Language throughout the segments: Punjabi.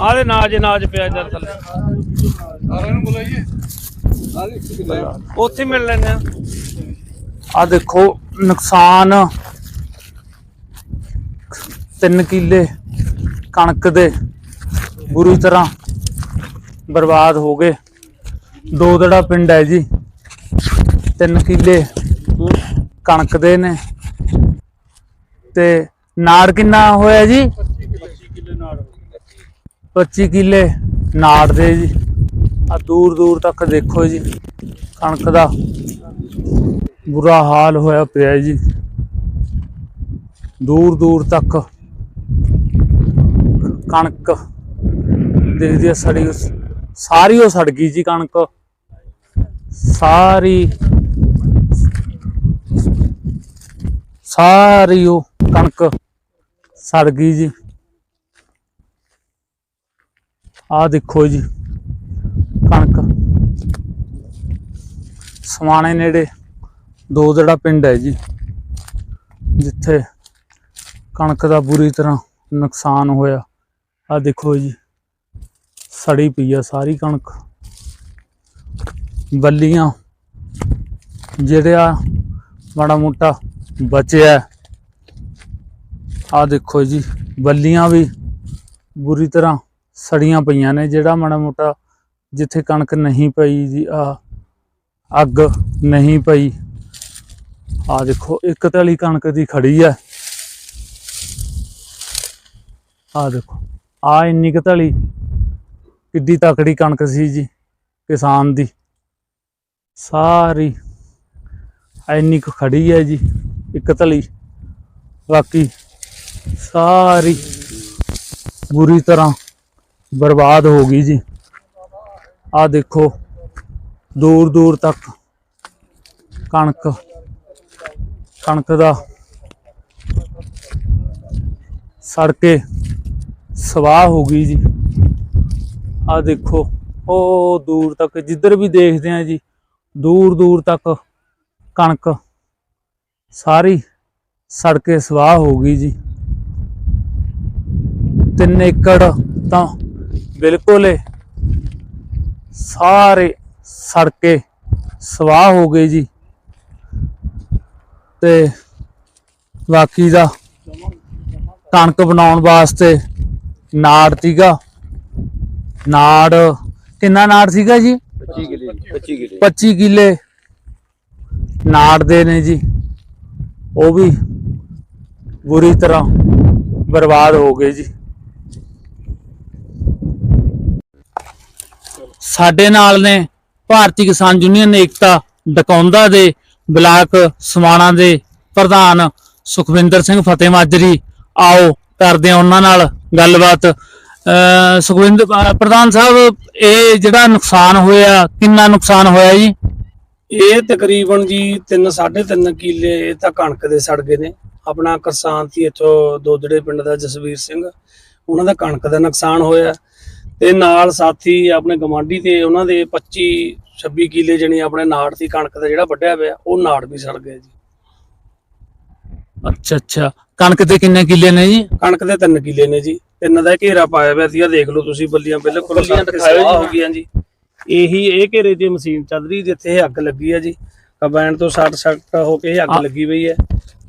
ਆਦੇ ਨਾਜ ਨਾਜ ਪਿਆ ਜਰ ਥੱਲੇ। ਸਾਰਿਆਂ ਨੂੰ ਬੁਲਾਈਏ। ਉੱਥੇ ਮਿਲ ਲੈਣੇ ਆ ਆ ਦੇਖੋ ਨੁਕਸਾਨ। ਤਿੰਨ ਕਿੱਲੇ ਕਣਕ ਦੇ। ਬੁਰੀ ਤਰ੍ਹਾਂ ਬਰਬਾਦ ਹੋ ਗਏ। ਦੋ ਦੜਾ ਪਿੰਡ ਹੈ ਜੀ। ਤਿੰਨ ਕਿੱਲੇ ਕਣਕ ਦੇ ਨੇ। ਤੇ ਨਾੜ ਕਿੰਨਾ ਹੋਇਆ ਜੀ? 25 ਕਿੱਲੇ ਨਾੜ ਦੇ ਜੀ। ਆ ਦੂਰ ਦੂਰ ਤੱਕ ਦੇਖੋ ਜੀ, ਕਣਕ ਦਾ ਬੁਰਾ ਹਾਲ ਹੋਇਆ ਪਿਆ ਜੀ। ਦੂਰ ਦੂਰ ਤੱਕ ਕਣਕ ਦੇਖਦੀ ਆ ਸੜੀ ਸਾਰੀ ਉਹ ਸੜ ਗਈ ਜੀ ਕਣਕ। ਸਾਰੀ ਸਾਰੀ ਉਹ ਕਣਕ ਸੜ ਗਈ ਜੀ। ਆਹ ਦੇਖੋ ਜੀ, ਕਣਕ। ਸਮਾਣੇ ਨੇੜੇ ਦੋ ਜਿਹੜਾ ਪਿੰਡ ਹੈ ਜੀ, ਜਿੱਥੇ ਕਣਕ ਦਾ ਬੁਰੀ ਤਰ੍ਹਾਂ ਨੁਕਸਾਨ ਹੋਇਆ। ਆਹ ਦੇਖੋ ਜੀ, ਸੜੀ ਪਈ ਆ ਸਾਰੀ ਕਣਕ। ਬੱਲੀਆਂ, ਜਿਹੜਾ ਮਾੜਾ ਮੋਟਾ ਬਚਿਆ। ਆ ਦੇਖੋ ਜੀ, ਬੱਲੀਆਂ ਵੀ ਬੁਰੀ ਤਰ੍ਹਾਂ ਸੜੀਆਂ ਪਈਆਂ ਨੇ ਜਿਹੜਾ ਮਾੜਾ ਮੋਟਾ ਜਿੱਥੇ ਕਣਕ ਨਹੀਂ ਪਈ ਜੀ, ਆ, ਅੱਗ ਨਹੀਂ ਪਈ। ਆ ਦੇਖੋ, ਇੱਕ ਤਲੀ ਕਣਕ ਦੀ ਖੜੀ ਆ। ਆ ਦੇਖੋ, ਆ ਇੰਨੀ ਕੁ ਤਲੀ ਕਿੱਡੀ ਤਕੜੀ ਕਣਕ ਸੀ ਜੀ, ਕਿਸਾਨ ਦੀ। ਸਾਰੀ ਇੰਨੀ ਕੁ ਖੜੀ ਹੈ ਜੀ, ਇੱਕ ਤਲੀ ਬਾਕੀ ਸਾਰੀ ਬੁਰੀ ਤਰ੍ਹਾਂ ਬਰਬਾਦ ਹੋ ਗਈ ਜੀ। ਆ ਦੇਖੋ, ਦੂਰ ਦੂਰ ਤੱਕ ਕਣਕ ਕਣਕ ਦਾ ਸੜ ਕੇ ਸਵਾਹ ਹੋ ਗਈ ਜੀ। ਆ ਦੇਖੋ, ਉਹ ਦੂਰ ਤੱਕ ਜਿੱਧਰ ਵੀ ਦੇਖਦੇ ਆ ਜੀ, ਦੂਰ ਦੂਰ ਤੱਕ ਕਣਕ ਸਾਰੀ ਸੜ ਕੇ ਸਵਾਹ ਹੋ ਗਈ ਜੀ। ਤਿੰਨ ਏਕੜ ਤਾਂ ਬਿਲਕੁਲ ਸਾਰੇ ਸੜ ਕੇ ਸਵਾਹ ਹੋ ਗਏ ਜੀ। ਤੇ ਬਾਕੀ ਦਾ ਕਣਕ ਬਣਾਉਣ ਵਾਸਤੇ ਨਾੜ ਸੀਗਾ। ਨਾੜ ਕਿੰਨਾ ਨਾੜ ਸੀਗਾ ਜੀ? 25 ਕਿਲੇ। 25 ਕਿਲੇ। 25 ਕਿੱਲੇ ਨਾੜ ਦੇ ਨੇ ਜੀ। ਉਹ ਵੀ ਬੁਰੀ ਤਰ੍ਹਾਂ ਬਰਬਾਦ ਹੋ ਗਏ ਜੀ। ਸਾਡੇ ਨਾਲ ਨੇ ਭਾਰਤੀ ਕਿਸਾਨ ਯੂਨੀਅਨ ਏਕਤਾ ਡਕੌਂਦਾ ਦੇ ਬਲਾਕ ਸਮਾਣਾ ਦੇ ਪ੍ਰਧਾਨ ਸੁਖਵਿੰਦਰ ਸਿੰਘ ਫਤਿਹ ਮਾਜਰੀ। ਆਓ ਕਰਦੇ ਆ ਉਹਨਾਂ ਨਾਲ ਗੱਲਬਾਤ। ਸੁਖਵਿੰਦਰ ਪ੍ਰਧਾਨ ਸਾਹਿਬ, ਇਹ ਜਿਹੜਾ ਨੁਕਸਾਨ ਹੋਇਆ, ਕਿੰਨਾ ਨੁਕਸਾਨ ਹੋਇਆ ਜੀ? ਇਹ ਤਕਰੀਬਨ ਜੀ 3 3.5 ਕਿੱਲੇ ਤਾਂ ਕਣਕ ਦੇ ਸੜ ਗਏ ਨੇ। ਆਪਣਾ ਕਿਸਾਨ ਸੀ ਇੱਥੋਂ ਦੋਦੜੇ ਪਿੰਡ ਦਾ ਜਸਵੀਰ ਸਿੰਘ। ਉਹਨਾਂ ਦਾ ਕਣਕ ਦਾ ਨੁਕਸਾਨ ਹੋਇਆ। ਤੇ ਨਾਲ ਸਾਥੀ ਆਪਣੇ ਗਵਾਂਢੀ ਤੇ ਉਹਨਾਂ ਦੇ 25 26 ਕਿੱਲੇ ਜਣੀ ਆਪਣੇ ਨਾੜ ਦੀ ਕਣਕ ਦਾ ਜਿਹੜਾ ਵੱਢਿਆ ਪਿਆ ਉਹ ਨਾੜ ਵੀ ਸੜ ਗਿਆ ਜੀ। ਅੱਛਾ ਅੱਛਾ। ਕਣਕ ਦੇ ਕਿੰਨੇ ਕਿੱਲੇ ਨੇ ਜੀ? ਕਣਕ ਦੇ 3 ਕਿੱਲੇ ਨੇ ਜੀ। ਤਿੰਨ ਦਾ ਘੇਰਾ ਪਾਇਆ ਹੋਇਆ ਸੀ ਆ ਦੇਖ ਲਓ ਤੁਸੀਂ ਬੱਲੀਆਂ ਬਿਲਕੁਲ ਬੱਲੀਆਂ ਦਿਖਾਇਓ ਜੀ। ਹੋ ਗਈਆਂ ਜੀ। ਇਹੀ ਇਹ ਘੇਰੇ ਦੀ ਮਸ਼ੀਨ ਚੱਲ ਰਹੀ ਜਿੱਥੇ ਇਹ ਅੱਗ ਲੱਗੀ ਹੈ ਜੀ। ਕੰਬਾਈਨ ਤੋਂ ਸੱਟ ਸੱਟ ਹੋ ਕੇ ਇਹ ਅੱਗ ਆ- ਲੱਗੀ ਪਈ ਹੈ।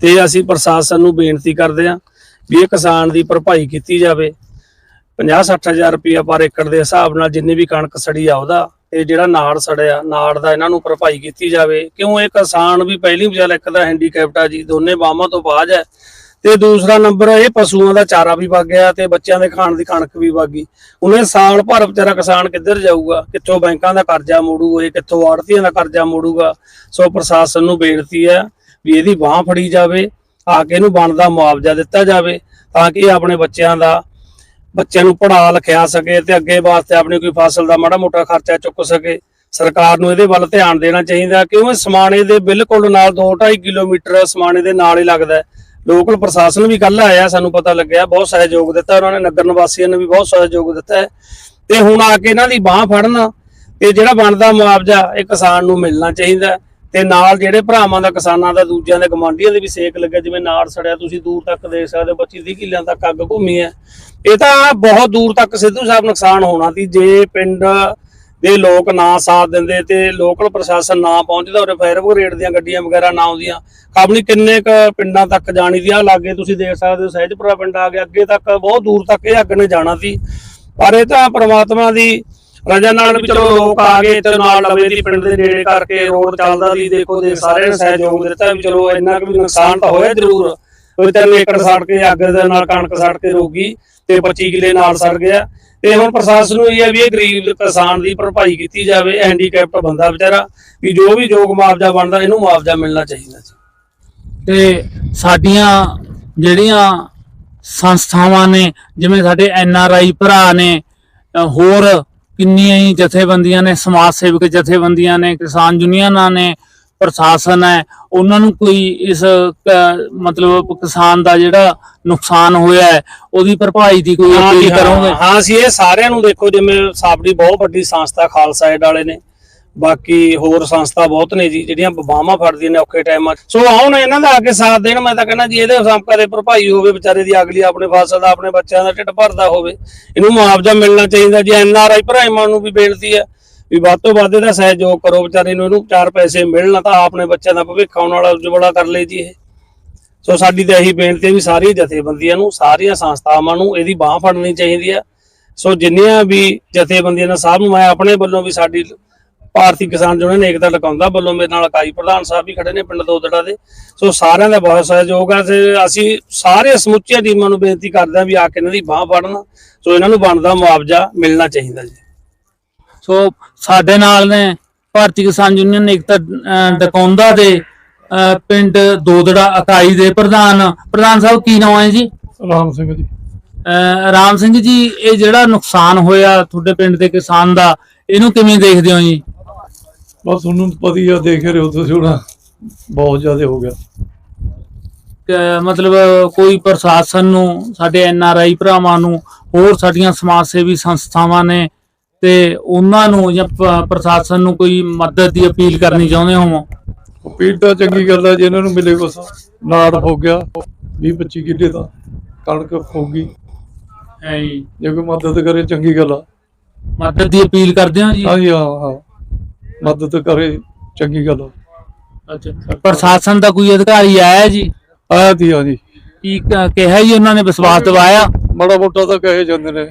ਤੇ ਅਸੀਂ ਪ੍ਰਸ਼ਾਸਨ ਨੂੰ ਬੇਨਤੀ ਕਰਦੇ ਹਾਂ ਵੀ ਇਹ ਕਿਸਾਨ ਦੀ ਭਰਪਾਈ ਕੀਤੀ ਜਾਵੇ। 50 ਹਜ਼ਾਰ ਰੁਪਇਆ ਪਰ ਏਕੜ ਦੇ ਹਿਸਾਬ ਨਾਲ ਜਿੰਨੀ ਵੀ ਕਣਕ ਸੜੀ ਆ ਉਹਦਾ, ਤੇ ਜਿਹੜਾ ਨਾੜ ਸੜਿਆ, ਨਾੜ ਦਾ ਇਹਨਾਂ ਨੂੰ ਭਰਪਾਈ ਕੀਤੀ ਜਾਵੇ। ਕਿਉਂ ਇਹ ਕਿਸਾਨ ਵੀ ਪਹਿਲੀ ਵਿਚਾਰ ਇੱਕ ਦਾ ਹੈਂਡੀਕੈਪਟ ਆ ਜੀ, ਦੋਨੇ ਬਾਹਾਂ ਤੋਂ ਬਾਜ ਹੈ। ਤੇ ਦੂਸਰਾ ਨੰਬਰ, ਇਹ ਪਸ਼ੂਆਂ ਦਾ ਚਾਰਾ ਵੀ ਵਗ ਗਿਆ ਤੇ ਬੱਚਿਆਂ ਦੇ ਖਾਣ ਦੀ ਕਣਕ ਵੀ ਵਗ ਗਈ। ਉਹਨੇ ਸਾਲ ਭਰ ਵਿਚਾਰਾ ਕਿਸਾਨ ਕਿੱਧਰ ਜਾਊਗਾ? ਕਿੱਥੋਂ ਬੈਂਕਾਂ ਦਾ ਕਰਜ਼ਾ ਮੋੜੂਗਾ, ਇਹ ਕਿੱਥੋਂ ਆੜਤੀਆਂ ਦਾ ਕਰਜ਼ਾ ਮੋੜੂਗਾ? ਸੋ ਪ੍ਰਸ਼ਾਸਨ ਨੂੰ ਬੇਨਤੀ ਹੈ ਵੀ ਇਹਦੀ ਬਾਹ ਫੜੀ ਜਾਵੇ, ਆ ਕੇ ਇਹਨੂੰ ਬਣਦਾ ਮੁਆਵਜ਼ਾ ਦਿੱਤਾ ਜਾਵੇ, ਤਾਂ ਕਿ ਇਹ ਆਪਣੇ ਬੱਚਿਆਂ ਦਾ ਬੱਚਿਆਂ ਨੂੰ ਪੜ੍ਹਾ, ਲਿਖਿਆ ਸਕੇ ਤੇ ਅੱਗੇ ਵਾਸਤੇ ਆਪਣੀ ਕੋਈ ਫਸਲ ਦਾ ਮਾੜਾ ਮੋਟਾ ਖਰਚਾ ਚੁੱਕ ਸਕੇ। ਸਰਕਾਰ ਨੂੰ ਇਹਦੇ ਵੱਲ ਧਿਆਨ ਦੇਣਾ ਚਾਹੀਦਾ ਕਿਉਂ? ਸਮਾਣੇ ਦੇ ਬਿਲਕੁਲ ਨਾਲ 2.5 ਕਿਲੋਮੀਟਰ ਸਮਾਣੇ ਦੇ ਨਾਲ ਹੀ ਲੱਗਦਾ ਲੋਕਲ ਪ੍ਰਸ਼ਾਸਨ ਵੀ ਕੱਲ ਆਇਆ, ਸਾਨੂੰ ਪਤਾ ਲੱਗਿਆ, ਬਹੁਤ ਸਹਿਯੋਗ ਦਿੱਤਾ ਉਹਨਾਂ ਨੇ, ਨਗਰ ਨਿਵਾਸੀਆਂ ਨੇ ਵੀ ਬਹੁਤ ਸਹਿਯੋਗ ਦਿੱਤਾ ਹੈ। ਤੇ ਹੁਣ ਆ ਕੇ ਇਹਨਾਂ ਦੀ ਬਾਹ ਫੜਨਾ ਤੇ ਜਿਹੜਾ ਬਣਦਾ ਮੁਆਵਜ਼ਾ ਇਹ ਕਿਸਾਨ ਨੂੰ ਮਿਲਣਾ ਚਾਹੀਦਾ ਤੇ ਨਾਲ ਜਿਹੜੇ ਭਰਾਵਾਂ ਦਾ, ਕਿਸਾਨਾਂ ਦਾ, ਦੂਜਿਆਂ ਦੇ ਗਵਾਂਢੀਆਂ ਦੇ ਵੀ ਸੇਕ ਲੱਗਿਆ, ਜਿਵੇਂ ਨਾੜ ਸੜਿਆ, ਤੁਸੀਂ ਦੂਰ ਤੱਕ ਦੇਖ ਸਕਦੇ ਹੋ 25 30 ਕਿੱਲਿਆਂ ਤੱਕ ਅੱਗ ਘੁੰਮੀ ਹੈ। ਇਹ ਤਾਂ ਬਹੁਤ ਦੂਰ ਤੱਕ ਸਿੱਧੂ ਸਾਹਿਬ ਨੁਕਸਾਨ ਹੋਣਾ ਸੀ, ਜੇ ਪਿੰਡ ਦੇ ਲੋਕ ਨਾ ਸਾਥ ਦਿੰਦੇ ਤੇ ਲੋਕਲ ਪ੍ਰਸ਼ਾਸਨ ਨਾ ਪਹੁੰਚਦਾ, ਉਰੇ ਫਾਇਰ ਬ੍ਰਿਗੇਡ ਦੀਆਂ ਗੱਡੀਆਂ ਵਗੈਰਾ ਨਾ ਆਉਂਦੀਆਂ। ਕਾਬਲੀ ਕਿੰਨੇ ਕ ਪਿੰਡਾਂ ਤੱਕ ਜਾਣੀ ਦੀ ਆ ਲਾਗੇ ਤੁਸੀਂ ਦੇਖ ਸਕਦੇ ਹੋ, ਸਹਿਜਪੁਰਾ ਪਿੰਡ ਆ ਗਿਆ, ਅੱਗੇ ਤੱਕ ਬਹੁਤ ਦੂਰ ਤੱਕ ਇਹ ਅੱਗ ਨੇ ਜਾਣਾ ਸੀ। ਪਰ ਇਹ ਤਾਂ ਪ੍ਰਮਾਤਮਾ ਦੀ ਰਜਾ ਨਾਲ ਵੀ ਚਲੋ ਲੋਕ ਆ ਗਏ ਤੇ ਨਾਲ ਲਵੇ ਦੀ ਪਿੰਡ ਦੇ ਨੇੜੇ ਕਰਕੇ ਰੋਡ ਚੱਲਦਾ ਸੀ। ਦੇਖੋ ਦੇ ਸਾਰਿਆਂ ਨੇ ਸਹਿਯੋਗ ਦਿੱਤਾ ਵੀ ਚਲੋ ਇੰਨਾ ਕੁ ਵੀ ਨੁਕਸਾਨ ਤਾਂ ਹੋਇਆ ਜ਼ਰੂਰ। ਕੋਈ ਤਿੰਨ ਏਕੜ ਸੜ ਕੇ ਅੱਗ ਦੇ ਨਾਲ ਕਣਕ ਸੜ ਕੇ ਰੋਗੀ ਤੇ 25 ਕਿੱਲੇ ਨਾਲ ਸੜ ਗਿਆ। ਤੇ ਹੁਣ ਪ੍ਰਸ਼ਾਸਨ ਨੂੰ ਇਹ ਹੈ ਵੀ ਇਹ ਗਰੀਬ ਕਿਸਾਨ ਦੀ ਭਰਪਾਈ ਕੀਤੀ ਜਾਵੇ ਹੈਂਡੀਕੈਪਟ ਬੰਦਾ ਵਿਚਾਰਾ, ਵੀ ਜੋ ਵੀ ਯੋਗ ਮੁਆਵਜ਼ਾ ਬਣਦਾ ਇਹਨੂੰ ਮੁਆਵਜ਼ਾ ਮਿਲਣਾ ਚਾਹੀਦਾ ਤੇ ਸਾਡੀਆਂ ਜਿਹੜੀਆਂ ਸੰਸਥਾਵਾਂ ਨੇ, ਜਿਵੇਂ ਸਾਡੇ ਐਨ ਆਰ ਆਈ ਭਰਾ ਨੇ ਹੋਰ ਕਿੰਨੀਆਂ ਹੀ ਜਥੇਬੰਦੀਆਂ ਨੇ ਸਮਾਜ ਸੇਵਕ ਜਥੇਬੰਦੀਆਂ ਨੇ ਕਿਸਾਨ ਯੂਨੀਅਨਾਂ ਨੇ ਪ੍ਰਸ਼ਾਸਨ ਹੈ ਉਹਨਾਂ ਨੂੰ ਕੋਈ ਇਸ ਮਤਲਬ ਕਿਸਾਨ ਦਾ ਜਿਹੜਾ ਨੁਕਸਾਨ ਹੋਇਆ ਹੈ ਉਹਦੀ ਭਰਪਾਈ ਦੀ ਕੋਈ ਅਪੀਲ ਕਰੋਗੇ? ਹਾਂ ਅਸੀਂ ਇਹ ਸਾਰਿਆਂ ਨੂੰ ਦੇਖੋ ਜਿਵੇਂ ਸਾਡੀ ਬਹੁਤ ਵੱਡੀ ਸੰਸਥਾ ਖਾਲਸਾ ਏਡ ਵਾਲੇ ਨੇ ਬਾਕੀ ਹੋਰ ਸੰਸਥਾ ਬਹੁਤ ਨੇ ਜੀ, ਜਿਹੜੀਆਂ ਬਾਹਾਂ ਫੜਦੀਆਂ ਨੇ ਔਖੇ ਟਾਈਮਾਂ 'ਚ। ਸੋ ਆਉਣ ਇਹਨਾਂ ਦਾ ਆ ਕੇ ਸਾਥ ਦੇਣ, ਮੈਂ ਤਾਂ ਕਹਿੰਦਾ ਜੀ ਇਹਦੇ ਸੰਪਕਾ ਦੇ ਭਰਪਾਈ ਹੋਵੇ ਵਿਚਾਰੇ ਦੀ, ਅਗਲੀ ਆਪਣੇ ਫਸਲ ਦਾ, ਆਪਣੇ ਬੱਚਿਆਂ ਦਾ ਢਿੱਡ ਭਰਦਾ ਹੋਵੇ। ਇਹਨੂੰ ਮੁਆਵਜ਼ਾ ਮਿਲਣਾ ਚਾਹੀਦਾ ਜੀ, ਐਨ ਆਰ ਆਈ ਭਰਾਈਆਂ ਨੂੰ ਵੀ ਬੇਨਤੀ ਹੈ ਵੀ ਵੱਧ ਤੋਂ ਵੱਧ ਇਹਦਾ ਸਹਿਯੋਗ ਕਰੋ, ਵਿਚਾਰੇ ਨੂੰ ਇਹਨੂੰ ਚਾਰ ਪੈਸੇ ਮਿਲਣ ਤਾਂ ਆਪਣੇ ਬੱਚਿਆਂ ਦਾ ਭਵਿੱਖ ਆਉਣ ਵਾਲਾ ਉਜਵਲਾ ਕਰ ਲੇ ਜੀ ਇਹ। ਸੋ ਸਾਡੀ ਤਾਂ ਇਹੀ ਬੇਨਤੀ ਹੈ ਵੀ ਸਾਰੀਆਂ ਜਥੇਬੰਦੀਆਂ ਨੂੰ, ਸਾਰੀਆਂ ਸੰਸਥਾਵਾਂ ਨੂੰ ਇਹਦੀ ਬਾਹ ਫੜਨੀ ਚਾਹੀਦੀ ਆ ਸੋ ਜਿੰਨੀਆਂ ਵੀ ਜਥੇਬੰਦੀਆਂ ਨੇ, ਸਭ ਨੂੰ ਮੈਂ ਆਪਣੇ ਵੱਲੋਂ ਵੀ ਸਾਡੀ ਭਾਰਤੀ ਕਿਸਾਨ ਯੂਨੀਅਨ ਏਕਤਾ ਲਕਾਉਂਦਾ ਵੱਲੋਂ ਮੇਰੇ ਨਾਲ ਇਕਾਈ ਪ੍ਰਧਾਨ ਸਾਹਿਬ ਵੀ ਖੜੇ ਨੇ ਪਿੰਡ ਦੋਦੜਾ ਦੇ। ਸੋ ਸਾਰਿਆਂ ਦਾ ਬਹੁਤ ਸਹਿਯੋਗ ਹੈ ਤੇ ਅਸੀਂ ਸਾਰੇ ਸਮੁੱਚੀਆਂ ਟੀਮਾਂ ਨੂੰ ਬੇਨਤੀ ਕਰਦੇ ਹਾਂ ਵੀ ਆ ਕੇ ਇਹਨਾਂ ਦੀ ਬਾਹ ਫੜਨ। ਸੋ ਇਹਨਾਂ ਨੂੰ ਬਣਦਾ ਮੁਆਵਜ਼ਾ ਮਿਲਣਾ ਚਾਹੀਦਾ ਜੀ। ਸੋ ਸਾਡੇ ਨਾਲ ਨੇ ਭਾਰਤੀ ਕਿਸਾਨ ਯੂਨੀਅਨ ਏਕਤਾ ਡਕੌਂਦਾ ਦੇ ਪਿੰਡ ਦੋਦੜਾ ਇਕਾਈ ਦੇ ਪ੍ਰਧਾਨ। ਪ੍ਰਧਾਨ ਸਾਹਿਬ ਕੀ ਨਾਮ ਹੈ ਜੀ? ਰਾਮ ਸਿੰਘ ਜੀ। ਅ, ਰਾਮ ਸਿੰਘ ਜੀ ਇਹ ਜਿਹੜਾ ਨੁਕਸਾਨ ਹੋਇਆ ਤੁਹਾਡੇ ਪਿੰਡ ਦੇ ਕਿਸਾਨ ਦਾ ਇਹਨੂੰ ਕਿਵੇਂ ਦੇਖਦੇ ਹੋ ਜੀ? ਬਸ ਤੁਹਾਨੂੰ ਪਤਾ ਹੀ ਆ ਦੇਖ ਰਹੇ ਹੋ ਤੁਸੀਂ ਹੁਣ। ਬਹੁਤ ਜ਼ਿਆਦਾ ਹੋ ਗਿਆ। ਕਿ ਮਤਲਬ ਕੋਈ ਪ੍ਰਸ਼ਾਸਨ ਨੂੰ ਸਾਡੇ ਐਨ ਆਰ ਆਈ ਭਰਾਵਾਂ ਨੂੰ ਹੋਰ ਸਾਡੀਆਂ ਸਮਾਜ ਸੇਵੀ ਸੰਸਥਾਵਾਂ ਨੇ ਤੇ ਉਹਨਾਂ ਨੂੰ ਜਾਂ ਪ- ਪ੍ਰਸ਼ਾਸਨ ਨੂੰ ਕੋਈ ਮਦਦ ਦੀ ਅਪੀਲ ਕਰਨੀ ਚਾਹੁੰਦੇ ਹੋ? ਪੀੜ ਤਾਂ ਚੰਗੀ ਗੱਲ ਹੈ ਜੇ ਇਹਨਾਂ ਨੂੰ ਮਿਲੇ ਕੁਛ। ਨਾੜ ਹੋ ਗਿਆ 20 25 ਕਿੱਲੇ ਦਾ ਕਣਕ ਹੋਗੀ ਹੈ ਜੀ ਜੇ ਕੋਈ ਮਦਦ ਕਰੇ ਚੰਗੀ ਗੱਲ ਆ। ਮਦਦ ਦੀ ਅਪੀਲ ਕਰਦੇ ਹੋ ਜੀ? ਹਾਂਜੀ ਹਾਂ ਹਾਂ। ਮਦਦ ਕਰੇ ਚੰਗੀ ਗੱਲ ਆ। ਅੱਛਾ ਪ੍ਰਸ਼ਾਸਨ ਦਾ ਕੋਈ ਅਧਿਕਾਰੀ ਆਇਆ ਜੀ? ਆਇਆ ਤੀ ਹਾਂਜੀ ਕੀ ਕ- ਕਿਹਾ ਜੀ ਉਹਨਾਂ ਨੇ ਵਿਸ਼ਵਾਸ ਦਿਵਾਇਆ? ਮਾੜਾ ਮੋਟਾ ਤਾਂ ਕਹੇ ਜਾਂਦੇ ਨੇ।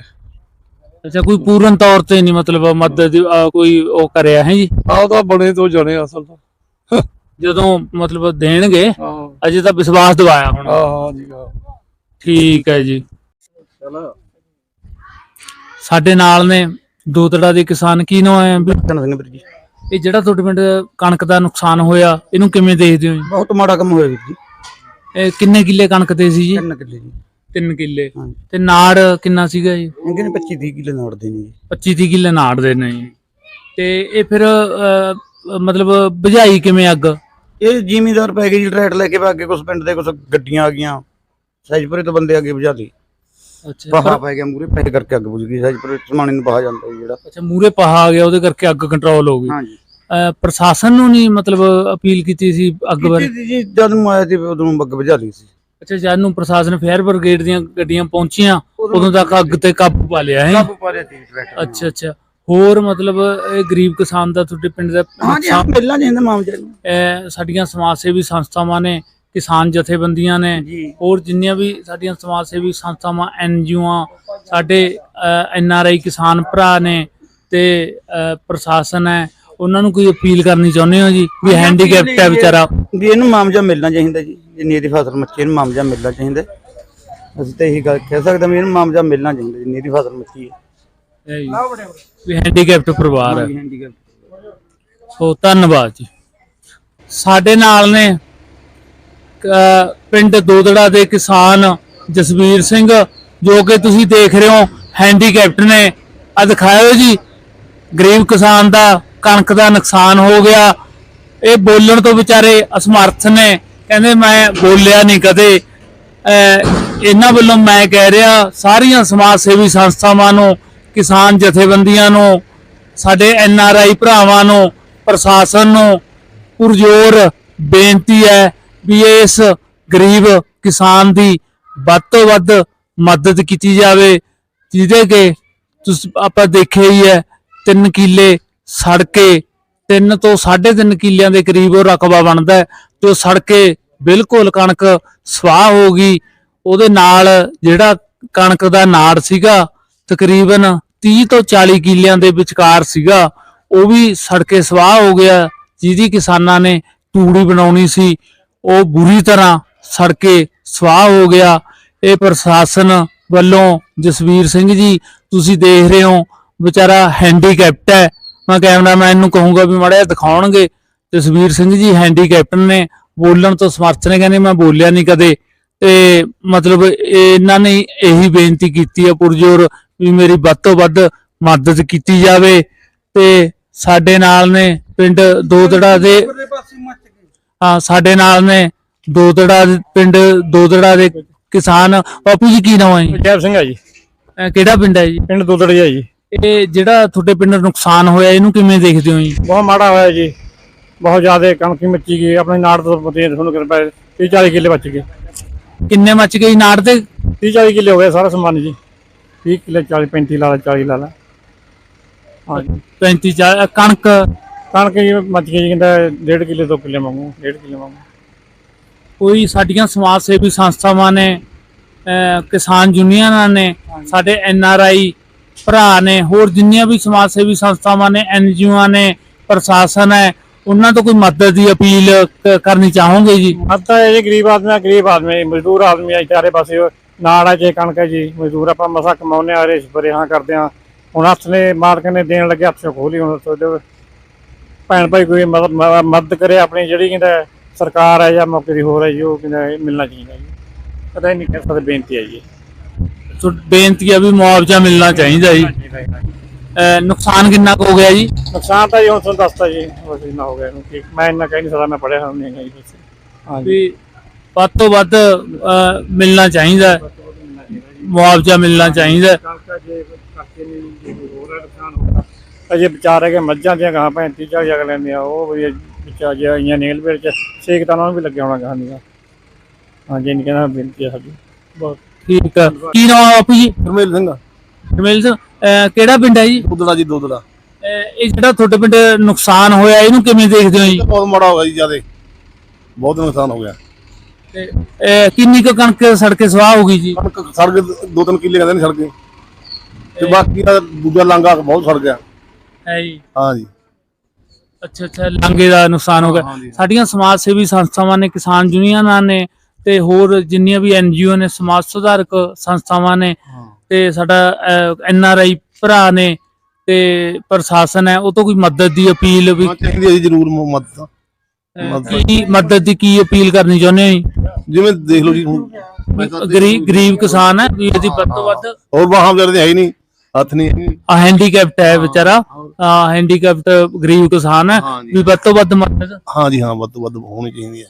ਅੱਛਾ ਕੋਈ ਪੂਰਨ ਤੌਰ ਤੇ ਨਹੀਂ ਮਤਲਬ ਮਦਦ ਦੀ, ਅ, ਕੋਈ ਉਹ ਕਰਿਆ ਹੈ ਜੀ? ਆਹ ਤਾਂ ਬਣੇ ਤੋਂ ਜਾਣੇ ਅਸਲ ਤਾਂ। ਜਦੋਂ ਮਤਲਬ ਦੇਣਗੇ ਹਾਂ। ਅਜੇ ਤਾਂ ਵਿਸ਼ਵਾਸ ਦਿਵਾਇਆ ਹੁਣ। ਹਾਂ ਜੀ ਹਾਂ। ਠੀਕ ਹੈ ਜੀ। ਸਾਡੇ ਨਾਲ ਨੇ ਦੋਤੜਾ ਦੇ ਕਿਸਾਨ ਕੀ ਨਾਮ ਹੈ? ਧੰਨ ਸਿੰਘ ਵੀਰ ਜੀ। ਇਹ ਜਿਹੜਾ ਤੁਹਾਡੇ ਪਿੰਡ ਕਣਕ ਦਾ ਨੁਕਸਾਨ ਹੋਇਆ ਇਹਨੂੰ ਕਿਵੇਂ ਦੇਖਦੇ ਹੋ ਜੀ? ਬਹੁਤ ਮਾੜਾ ਕੰਮ ਹੋਇਆ ਵੀਰ ਜੀ। ਇਹ ਕਿੰਨੇ ਕਿੱਲੇ ਕਣਕ ਦੇ ਸੀ ਜੀ? ਤਿੰਨ ਕਿੱਲੇ ਜੀ। 3 ਕਿੱਲੇ। ਹਾਂਜੀ। ਤੇ ਨਾੜ ਕਿੰਨਾ ਸੀਗਾ ਜੀ? ਇਹਦੇ ਨੇ 25 30 ਕਿੱਲੇ ਨੋੜਦੇ ਨੇ ਜੀ। 25 30 ਕਿੱਲੇ ਨਾੜ ਦੇ ਨੇ ਜੀ। ਤੇ ਇਹ ਫਿਰ ਅਹ, ਮਤਲਬ ਬੁਝਾਈ ਕਿਵੇਂ ਅੱਗ? ਇਹ ਜ਼ਿਮੀਦਾਰ ਪੈ ਗਏ ਜੀ ਟਰੈਕਟ ਲੈ ਕੇ ਅੱਗੇ ਕੁਝ ਪਿੰਡ ਦੇ ਕੁਝ ਗੱਡੀਆਂ ਆ ਗਈਆਂ। ਸਹਿਜਪੁਰੇ ਤੋਂ ਬੰਦੇ ਅੱਗੇ ਬੁਝਾ ਲਈ ਪਹਾ ਪੈ ਗਿਆ ਮੂਰੇ ਪੈ ਕਰਕੇ ਅੱਗ ਬੁਝ ਗਈ ਸਹਿਜਪੁਰੇ ਸਮਾਣੇ ਨੂੰ ਪਹਾ ਜਾਂਦਾ ਜੀ ਜਿਹੜਾ। ਅੱਛਾ ਮੂਰੇ ਪਹਾ ਆ ਗਿਆ ਉਹਦੇ ਕਰਕੇ ਅੱਗ ਕੰਟਰੋਲ ਹੋ ਗਈ। ਹਾਂਜੀ। ਪ੍ਰਸ਼ਾਸਨ ਨੂੰ ਨਹੀਂ ਮਤਲਬ ਅਪੀਲ ਕੀਤੀ ਸੀ ਅੱਗ ਬਾਰੇ? ਸੀ ਜੀ ਜਦ ਨੂੰ ਆਇਆ ਸੀ ਉਦੋਂ ਅੱਗ ਬੁਝਾ ਲਈ ਸੀ। ਅੱਛਾ ਜਦ ਨੂੰ ਪ੍ਰਸ਼ਾਸਨ ਫਾਇਰ ਬ੍ਰਿਗੇਡ ਦੀਆਂ ਗੱਡੀਆਂ ਪਹੁੰਚੀਆਂ ਉਦੋਂ ਤੱਕ ਅੱਗ ਤੇ ਕਾਬੂ ਪਾ ਲਿਆ ਹੈ? ਕਾਬੂ ਪਾ ਲਿਆ ਸੀ ਅੱਛਾ ਅੱਛਾ। ਹੋਰ ਮਤਲਬ ਇਹ ਗਰੀਬ ਕਿਸਾਨ ਦਾ ਤੁਹਾਡੇ ਪਿੰਡ ਦਾ ਮਿਲਣਾ ਚਾਹੀਦਾ ਮਾਮਲੇ। ਸਾਡੀਆਂ ਸਮਾਜ ਸੇਵੀ ਸੰਸਥਾਵਾਂ ਨੇ ਕਿਸਾਨ ਜਥੇਬੰਦੀਆਂ ਨੇ ਹੋਰ ਜਿੰਨੀਆਂ ਵੀ ਸਾਡੀਆਂ ਸਮਾਜ ਸੇਵੀ ਸੰਸਥਾਵਾਂ ਐਨਜੀਓਆਂ ਸਾਡੇ ਐਨ ਆਰ ਆਈ ਕਿਸਾਨ ਭਰਾ ਨੇ ਤੇ ਪ੍ਰਸ਼ਾਸਨ ਹੈ ਉਹਨਾਂ ਨੂੰ ਕੋਈ ਅਪੀਲ ਕਰਨੀ ਚਾਹੁੰਦੇ ਹੋ ਜੀ ਵੀ ਹੈਂਡੀਕੈਪਟ ਹੈ ਵਿਚਾਰਾ? ਵੀ ਇਹਨੂੰ ਮਾਮਜਾ ਮਿਲਣਾ ਚਾਹੀਦਾ ਜੀ ਜਿੰਨੀ ਇਹਦੀ ਫਸਲ ਮੱਚੀ ਇਹਨੂੰ ਮਾਮਜਾ ਮਿਲਣਾ ਚਾਹੀਦਾ। ਅਸੀਂ ਤਾਂ ਇਹੀ ਗੱਲ ਕਹਿ ਸਕਦੇ ਹਾਂ ਵੀ ਇਹਨੂੰ ਮਾਮਜਾ ਮਿਲਣਾ ਚਾਹੀਦਾ ਜਿੰਨੀ ਇਹਦੀ ਫਸਲ ਮੱਚੀ ਹੈ। ਵੀ ਹੈਂਡੀਕੈਪਟ ਪਰਿਵਾਰ ਹੈ। ਸੋ ਧੰਨਵਾਦ ਜੀ। ਸਾਡੇ ਨਾਲ ਨੇ ਪਿੰਡ ਦੋਦੜਾ ਦੇ ਕਿਸਾਨ ਜਸਵੀਰ ਸਿੰਘ, ਜੋ ਕਿ ਤੁਸੀਂ ਦੇਖ ਰਹੇ ਹੋ ਹੈਂਡੀਕੈਪਟ ਨੇ। ਆ ਦਿਖਾਇਓ ਜੀ, ਗਰੀਬ ਕਿਸਾਨ ਦਾ ਕਣਕ ਦਾ ਨੁਕਸਾਨ ਹੋ ਗਿਆ। ਇਹ ਬੋਲਣ ਤੋਂ ਵਿਚਾਰੇ ਅਸਮਰਥ ਨੇ। ਕਹਿੰਦੇ, ਮੈਂ ਬੋਲਿਆ ਨਹੀਂ ਕਦੇ। ਇਹਨਾਂ ਵੱਲੋਂ ਮੈਂ ਕਹਿ ਰਿਹਾ, ਸਾਰੀਆਂ ਸਮਾਜ ਸੇਵੀ ਸੰਸਥਾਵਾਂ ਨੂੰ, ਕਿਸਾਨ ਜਥੇਬੰਦੀਆਂ ਨੂੰ, ਸਾਡੇ ਐਨ ਆਰ ਆਈ ਭਰਾਵਾਂ ਨੂੰ, ਪ੍ਰਸ਼ਾਸਨ ਨੂੰ ਪੁਰਜੋਰ ਬੇਨਤੀ ਹੈ ਵੀ ਇਸ ਗਰੀਬ ਕਿਸਾਨ ਦੀ ਵੱਧ ਤੋਂ ਵੱਧ ਮਦਦ ਕੀਤੀ ਜਾਵੇ, ਜਿਹਦੇ ਕਿ ਤੁਸੀਂ, ਆਪਾਂ ਦੇਖਿਆ ਹੀ ਹੈ, ਤਿੰਨ ਕਿੱਲੇ ਸੜ ਕੇ ਤਿੰਨ ਤੋਂ 3.5 ਕਿੱਲਿਆਂ ਦੇ ਕਰੀਬ ਉਹ ਰਕਬਾ ਬਣਦਾ ਹੈ, ਤੇ ਉਹ ਸੜ ਕੇ ਬਿਲਕੁਲ ਕਣਕ ਸਵਾਹ ਹੋ ਗਈ। ਉਹਦੇ ਨਾਲ ਜਿਹੜਾ ਕਣਕ ਦਾ ਨਾੜ ਸੀਗਾ, ਤਕਰੀਬਨ 30 ਤੋਂ 40 ਕਿੱਲਿਆਂ ਦੇ ਵਿਚਕਾਰ ਸੀਗਾ, ਉਹ ਵੀ ਸੜ ਕੇ ਸਵਾਹ ਹੋ ਗਿਆ, ਜਿਹਦੀ ਕਿਸਾਨਾਂ ਨੇ ਤੂੜੀ ਬਣਾਉਣੀ ਸੀ। ਉਹ ਬੁਰੀ ਤਰ੍ਹਾਂ ਸੜ ਕੇ ਸਵਾਹ ਹੋ ਗਿਆ। ਇਹ ਪ੍ਰਸ਼ਾਸਨ ਵੱਲੋਂ ਜਸਵੀਰ ਸਿੰਘ ਜੀ, ਤੁਸੀਂ ਦੇਖ ਰਹੇ ਹੋ, ਵਿਚਾਰਾ ਹੈਂਡੀਕੈਪਟ ਹੈ। ਮੈਂ ਕੈਮਰਾਮੈਨ ਨੂੰ ਕਹੂੰਗਾ ਵੀ ਮਾੜਾ ਜਿਹਾ ਦਿਖਾਉਣਗੇ। ਜਸਵੀਰ ਸਿੰਘ ਜੀ ਹੈਂਡੀਕੈਪਟ ਨੇ, ਬੋਲਣ ਤੋਂ ਸਮਰਥ ਨੇ, ਕਹਿੰਦੇ ਮੈਂ ਬੋਲਿਆ ਨਹੀਂ ਕਦੇ। ਤੇ ਮਤਲਬ ਇਹਨਾਂ ਨੇ ਇਹੀ ਬੇਨਤੀ ਕੀਤੀ ਹੈ ਪੁਰਜੋਰ ਵੀ ਮੇਰੀ ਵੱਧ ਤੋਂ ਵੱਧ ਮਦਦ ਕੀਤੀ ਜਾਵੇ। ਤੇ ਸਾਡੇ ਨਾਲ ਨੇ ਪਿੰਡ ਦੋ ਦੋਦੜਾ ਦੇ ਸਾਡੇ ਨਾਲ ਨੇ ਦੋਦੜਾ ਪਿੰਡ ਦੋਦੜਾ ਦੇ ਕਿਸਾਨ। ਬਾਪੂ ਜੀ ਕੀ ਨਾਮ ਹੈ ਜੀ? ਜੈਬ ਸਿੰਘ ਆ ਜੀ। ਅਹ ਕਿਹੜਾ ਪਿੰਡ ਹੈ ਜੀ? ਪਿੰਡ ਦੁੱਦੜੀ ਆ ਜੀ। ਇਹ ਜਿਹੜਾ ਤੁਹਾਡੇ ਪਿੰਡ ਨੁਕਸਾਨ ਹੋਇਆ ਇਹਨੂੰ ਕਿਵੇਂ ਦੇਖਦੇ ਹੋ ਜੀ? ਬਹੁਤ ਮਾੜਾ ਹੋਇਆ ਜੀ। ਬਹੁਤ ਜ਼ਿਆਦਾ ਕਣਕੀ ਮੱਚੀ ਗਈ ਆਪਣੇ ਨਾੜ ਤੋਂ ਪਤੇ ਤੁਹਾਨੂੰ ਕਿਰਪਾ 30 40 ਕਿੱਲੇ ਬਚ ਗਏ। ਕਿੰਨੇ ਮੱਚ ਗਈ ਨਾੜ ਤੇ? 30 40 ਕਿੱਲੇ ਹੋ ਗਏ ਸਾਰਾ ਸਮਾਨ ਜੀ। 30 ਕਿੱਲੇ 40 35 ਲਾ ਲਾ 40 ਲਾ ਲਾ। ਹਾਂ ਜੀ। 35 ਚਾਰ ਕਣਕ ਕਣਕ ਜੀ ਮੱਚ ਗਈ ਜੀ ਕਹਿੰਦਾ 1.5 ਕਿੱਲੇ 2 ਕਿੱਲੇ ਮੰਗੂ 1.5 ਕਿੱਲੇ ਮੰਗੂ। ਕੋਈ ਸਾਡੀਆਂ ਸਮਾਜ ਸੇਵੀ ਸੰਸਥਾਵਾਂ ਨੇ ਅਹ ਕਿਸਾਨ ਯੂਨੀਅਨਾਂ ਨੇ ਸਾਡੇ ਐਨ ਆਰ ਆਈ ਭਰਾ ਨੇ ਹੋਰ ਜਿੰਨੀਆਂ ਵੀ ਸਮਾਜ ਸੇਵੀ ਸੰਸਥਾਵਾਂ ਨੇ ਐਨਜੀਓਆਂ ਨੇ ਪ੍ਰਸ਼ਾਸਨ ਹੈ ਉਹਨਾਂ ਤੋਂ ਕੋਈ ਮਦਦ ਦੀ ਅਪੀਲ ਕ- ਕਰਨੀ ਚਾਹੋਗੇ ਜੀ? ਅੱਧਾ ਇਹ ਜੀ ਗਰੀਬ ਆਦਮੀ ਆ ਗਰੀਬ ਆਦਮੀ ਜੀ, ਮਜ਼ਦੂਰ ਆਦਮੀ ਆ ਜੀ, ਚਾਰੇ ਪਾਸੇ ਨਾੜ ਆ ਜੇ ਕਣਕ ਹੈ ਜੀ ਮਜ਼ਦੂਰ ਆਪਾਂ ਮਸਾ ਕਮਾਉਨੇ ਆ ਰੇਸ ਬਰੇ ਹਾਂ ਕਰਦੇ ਆ। ਹੁਣ ਹੱਥ ਨੇ ਮਾਲਕ ਨੇ ਦੇਣ ਲੱਗੇ ਹੱਥ ਚੋਂ ਖੋਲੀ ਹੁਣ ਤੁਹਾਡੇ ਭੈਣ ਭਾਈ ਕੋਈ ਮਦਦ ਕਰੇ ਆਪਣੀ ਜਿਹੜੀ ਕਹਿੰਦਾ ਸਰਕਾਰ ਹੈ ਜਾਂ ਮੌਕੇ ਦੀ ਹੋਰ ਹੈ ਜੀ ਉਹ ਕਹਿੰਦਾ ਇਹ ਮਿਲਣਾ ਚਾਹੀਦਾ ਜੀ। ਪਤਾ ਹੀ ਨਹੀਂ ਕਿਸ ਤਰ੍ਹਾਂ ਬੇਨਤੀ ਹੈ ਜੀ। ਸੋ ਬੇਨਤੀ ਹੈ ਵੀ ਮੁਆਵਜ਼ਾ ਮਿਲਣਾ ਚਾਹੀਦਾ ਜੀ। ਅਹ ਨੁਕਸਾਨ ਕਿੰਨਾ ਕੁ ਹੋ ਗਿਆ ਜੀ? ਨੁਕਸਾਨ ਤਾਂ ਜੀ ਹੁਣ ਤੁਹਾਨੂੰ ਦੱਸਤਾ ਜੀ ਬਸ ਇੰਨਾ ਹੋ ਗਿਆ ਇਹਨੂੰ ਕਿ ਮੈਂ ਇੰਨਾ ਕਹਿ ਨਹੀਂ ਸਕਦਾ ਮੈਂ ਪੜਿਆ ਨਹੀਂ ਹੈਗਾ ਜੀ ਬਸ ਹਾਂ ਜੀ ਵੀ ਵੱਧ ਤੋਂ ਵੱਧ ਅਹ ਮਿਲਣਾ ਚਾਹੀਦਾ ਹੈ। ਮੁਆਵਜ਼ਾ ਮਿਲਣਾ ਚਾਹੀਦਾ ਹੈ। ਕਣਕਾਂ ਜੇ ਕਰਕੇ ਨਹੀਂ ਹੋਰ ਨੁਕਸਾਨ ਹੋਊਗਾ ਅਜੇ ਵਿਚਾਰੇ ਕੇ ਮੱਝਾਂ ਦੀਆਂ ਗਾਂ ਭੈਣ ਤੀਜਾ ਜਗ ਲੈਂਦੇ ਆ ਉਹ ਵੀ ਵਿਚਾ ਜੇ ਆਈਆਂ ਨੇਲ ਵਿੱਚ ਸੇਕ ਤਾਂ ਉਹਨਾਂ ਨੂੰ ਵੀ ਲੱਗਿਆ ਹੋਣਾ ਗਾਂ ਦੀਆਂ। ਹਾਂਜੀ ਨਹੀਂ ਕਹਿੰਦਾ ਬੇਨਤੀ ਹੈ ਸਾਡੀ। ਬਹੁਤ ਠੀਕ ਹੈ ਕੀ ਨਾਮ ਹੈ ਬਾਪੂ ਜੀ? ਹਰਮੇਲ ਸਿੰਘ। ਰਮੇਲ ਸਿੰਘ ਅਹ ਕਿਹੜਾ ਪਿੰਡ ਹੈ ਜੀ? ਦੁੱਧੜਾ ਜੀ ਅਹ ਇਹ ਜਿਹੜਾ ਤੁਹਾਡੇ ਪਿੰਡ ਨੁਕਸਾਨ ਹੋਇਆ ਇਹਨੂੰ ਕਿਵੇਂ ਦੇਖਦੇ ਹੋ ਜੀ? ਬਹੁਤ ਮਾੜਾ ਹੋ ਗਿਆ ਜੀ ਜਿਆਦੇ। ਬਹੁਤ ਨੁਕਸਾਨ ਹੋ ਗਿਆ। ਤੇ ਅਹ ਕਿੰਨੀ ਕੁ ਕਣਕ ਸੜ ਕੇ ਸਵਾਹ ਹੋ ਗਈ ਜੀ? ਕਣਕ ਸੜ ਗਏ ਦੋ ਤਿੰਨ ਕਿੱਲੇ ਕਹਿੰਦੇ ਨੇ ਸੜ ਗਏ ਤੇ ਬਾਕੀ ਦਾ ਦੂਜਾ ਲਾਂਗਾ ਬਹੁਤ ਸੜ ਗਿਆ। ਹੈ ਜੀ। ਹਾਂ ਜੀ। ਅੱਛਾ ਅੱਛਾ ਲਾਂਗੇ ਦਾ ਨੁਕਸਾਨ ਹੋ ਗਿਆ। ਹਾਂਜੀ। ਸਾਡੀਆਂ ਸਮਾਜ ਸੇਵੀ ਸੰਸਥਾਵਾਂ ਨੇ ਕਿਸਾਨ ਯੂਨੀਅਨਾਂ ਨੇ ਤੇ ਹੋਰ ਜਿੰਨੀਆਂ ਵੀ ਐਨਜੀਓ ਨੇ ਸਮਾਜ ਸੁਧਾਰਕ ਸੰਸਥਾਵਾਂ ਨੇ ਤੇ ਸਾਡਾ ਐਨ ਆਰ ਆਈ ਭਰਾ ਨੇ ਤੇ ਪ੍ਰਸ਼ਾਸਨ ਹੈ ਉਹ ਤੋਂ ਕੋਈ ਮਦਦ ਦੀ ਅਪੀਲ ਵੀ ਹਾਂ ਚਾਹੀਦੀ ਹੈ ਜੀ ਜ਼ਰੂਰ ਮ- ਮਦਦ। ਅਹ, ਕੀ ਮਦਦ ਦੀ ਕੀ ਅਪੀਲ ਕਰਨੀ ਚਾਹੁੰਦੇ ਹੋ ਜੀ? ਜਿਵੇਂ ਦੇਖ ਲਓ ਜੀ ਹੁਣ ਮੈਂ ਤਾਂ ਗਰੀਬ ਗਰੀਬ ਕਿਸਾਨ ਹੈ ਵੀ ਇਹਦੀ ਵੱਧ ਤੋਂ ਵੱਧ ਹੋਰ ਬਾਹਾਂ ਵਿਚਾਰੇ ਦੇ ਹੈ ਹੀ ਨਹੀਂ। ਹੱਥ ਨਹੀਂ। ਆ ਹੈਂਡੀਕੈਪਟ ਹੈ ਵਿਚਾਰਾ। ਆ ਹੈਂਡੀਕੈਪਟ ਗਰੀਬ ਕਿਸਾਨ ਹੈ। ਹਾਂ ਜੀ। ਵੀ ਵੱਧ ਤੋਂ ਵੱਧ ਮਦਦ। ਹਾਂ ਜੀ ਹਾਂ ਵੱਧ ਤੋਂ ਵੱਧ ਹੋਣੀ ਚਾਹੀਦੀ ਹੈ।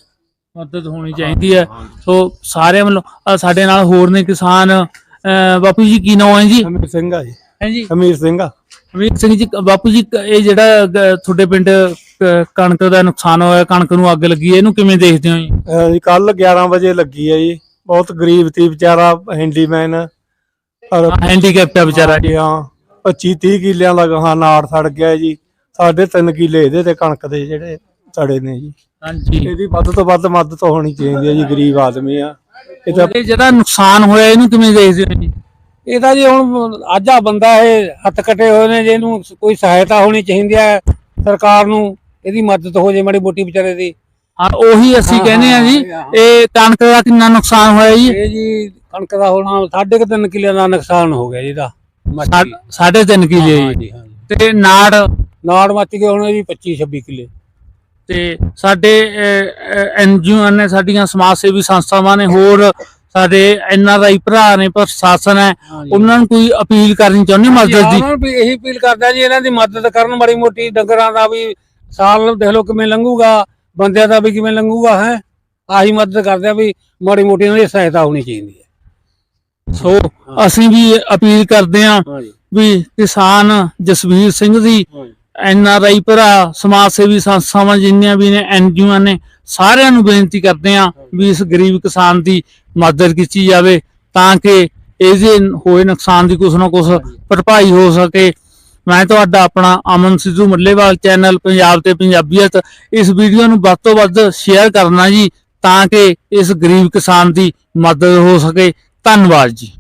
ਮਦਦ ਹੋਣੀ ਚਾਹੀਦੀ ਹੈ। ਸੋ ਸਾਰੇ ਵੱਲੋਂ ਸਾਡੇ ਨਾਲ ਹੋਰ ਨੇ ਕਿਸਾਨ ਅਹ ਬਾਪੂ ਜੀ ਕੀ ਨਾਮ ਹੈ ਜੀ? ਅਮੀਰ ਸਿੰਘ ਆ ਜੀ। ਹੈ ਜੀ? ਅਮੀਰ ਸਿੰਘ ਆ। ਅਮੀਰ ਸਿੰਘ ਜੀ ਬਾਪੂ ਜੀ ਕ- ਇਹ ਜਿਹੜਾ ਅਹ, ਤੁਹਾਡੇ ਪਿੰਡ ਕਣਕ ਦਾ ਨੁਕਸਾਨ ਹੋਇਆ ਕਣਕ ਨੂੰ ਅੱਗ ਲੱਗੀ ਹੈ ਇਹਨੂੰ ਕਿਵੇਂ ਦੇਖਦੇ ਹੋ ਜੀ? ਜੀ ਕੱਲ 11 ਵਜੇ ਲੱਗੀ ਹੈ ਜੀ। ਬਹੁਤ ਗਰੀਬ ਤੀ ਵਿਚਾਰਾ ਹੈਂਡੀਮੈਨ ਔਰ ਹੈਂਡੀਕੈਪਟ ਹੈ ਵਿਚਾਰਾ ਜੀ। ਹਾਂ 25 30 ਕਿੱਲਿਆਂ ਦਾ ਗਾਂ ਨਾੜ ਸੜ ਗਿਆ ਜੀ। ਸਾਢੇ ਤਿੰਨ ਕਿੱਲੇ ਇਹਦੇ ਤੇ ਕਣਕ ਦੇ ਜਿਹੜੇ ਸੜੇ ਨੇ ਜੀ। ਹਾਂਜੀ। ਇਹਦੀ ਵੱਧ ਤੋਂ ਵੱਧ ਮਦਦ ਹੋਣੀ ਚਾਹੀਦੀ ਹੈ ਜੀ ਗਰੀਬ ਆਦਮੀ ਆ। ਇਹ ਤਾਂ ਇਹ ਜਿਹੜਾ ਨੁਕਸਾਨ ਹੋਇਆ ਇਹਨੂੰ ਕਿਵੇਂ ਦੇਖਦੇ ਹੋ ਜੀ? ਇਹ ਤਾਂ ਜੀ ਹੁਣ ਅੱਜ ਆ ਬੰਦਾ ਇਹ ਹੱਥ ਕੱਟੇ ਹੋਏ ਨੇ ਜੇ ਇਹਨੂੰ ਕੋਈ ਸਹਾਇਤਾ ਹੋਣੀ ਚਾਹੀਦੀ ਹੈ ਸਰਕਾਰ ਨੂੰ ਇਹਦੀ ਮਦਦ ਹੋ ਜੇ ਮਾੜੀ ਮੋਟੀ ਵਿਚਾਰੇ ਦੀ। ਹਾਂ ਉਹੀ ਅਸੀਂ ਕਹਿੰਦੇ ਆ ਜੀ। ਇਹ ਕਣਕ ਦਾ ਕਿੰਨਾ ਨੁਕਸਾਨ ਹੋਇਆ ਜੀ? ਇਹ ਜੀ ਕਣਕ ਦਾ ਹੋਣਾ ਸਾਢੇ ਕੁ ਤਿੰਨ ਕਿੱਲਿਆਂ ਦਾ ਨੁਕਸਾਨ ਹੋ ਗਿਆ ਜੀ ਸਾਢੇ ਤਿੰਨ ਕਿੱਲੇ ਹਾਂ ਜੀ। ਤੇ ਨਾੜ? ਨਾੜ ਮੱਚ ਗਏ ਹੁਣ ਜੀ 25 26 ਕਿੱਲੇ। ਤੇ ਸਾਡੇ ਐਨਜੀਓ ਨੇ ਸਾਡੀਆਂ ਸਮਾਜ ਸੇਵੀ ਸੰਸਥਾਵਾਂ ਨੇ ਹੋਰ ਸਾਡੇ ਐਨ ਆਰ ਆਈ ਭਰਾ ਨੇ ਪ੍ਰਸ਼ਾਸਨ ਹੈ ਉਹਨਾਂ ਨੂੰ ਕੋਈ ਅਪੀਲ ਕਰਨੀ ਚਾਹੁੰਦੇ ਮਦਦ ਦੀ? ਉਹਨਾਂ ਨੂੰ ਇਹੀ ਅਪੀਲ ਕਰਦਾ ਜੀ ਇਹਨਾਂ ਦੀ ਮਦਦ ਕਰਨ ਮਾੜੀ ਮੋਟੀ ਡੰਗਰਾਂ ਦਾ ਵੀ ਸਾਲ ਦੇਖ ਲਓ ਕਿਵੇਂ ਲੰਘੂਗਾ। ਬੰਦਿਆਂ ਦਾ ਵੀ ਕਿਵੇਂ ਲੰਘੂਗਾ ਹੈ? ਆਹੀ ਮਦਦ ਕਰਦੇ ਆ ਵੀ ਮਾੜੀ ਮੋਟੀ ਇਹਨਾਂ ਦੀ ਸਹਾਇਤਾ ਹੋਣੀ ਚਾਹੀਦੀ ਹੈ। ਸੋ ਅਸੀਂ ਵੀ ਅਪੀਲ ਕਰਦੇ ਹਾਂਜੀ ਵੀ ਕਿਸਾਨ ਜਸਵੀਰ ਸਿੰਘ ਦੀ। ਐਨ ਆਰ ਆਈ ਭਰਾ ਸਮਾਜ ਸੇਵੀ ਸੰਸਥਾਵਾਂ ਜਿੰਨੀਆਂ ਵੀ ਨੇ ਐਨਜੀਓ ਨੇ ਸਾਰਿਆਂ ਨੂੰ ਬੇਨਤੀ ਕਰਦੇ ਆ ਵੀ ਇਸ ਗਰੀਬ ਕਿਸਾਨ ਦੀ ਮਦਦ ਕੀਤੀ ਜਾਵੇ ਤਾਂ ਕਿ ਇਹਦੇ ਹੋਏ ਨੁਕਸਾਨ ਦੀ ਕੁਛ ਨਾ ਕੁਛ ਭਰਪਾਈ ਹੋ ਸਕੇ। ਮੈਂ ਤੁਹਾਡਾ ਆਪਣਾ ਅਮਨ ਸਿੱਧੂ ਮੱਲੇਵਾਲ ਚੈਨਲ ਪੰਜਾਬ ਤੇ ਪੰਜਾਬੀਅਤ, ਇਸ ਵੀਡੀਓ ਨੂੰ ਵੱਧ ਤੋਂ ਵੱਧ ਸ਼ੇਅਰ ਕਰਨਾ ਜੀ, ਤਾਂ ਕਿ ਇਸ ਗਰੀਬ ਕਿਸਾਨ ਦੀ ਮਦਦ ਹੋ ਸਕੇ। ਧੰਨਵਾਦ ਜੀ।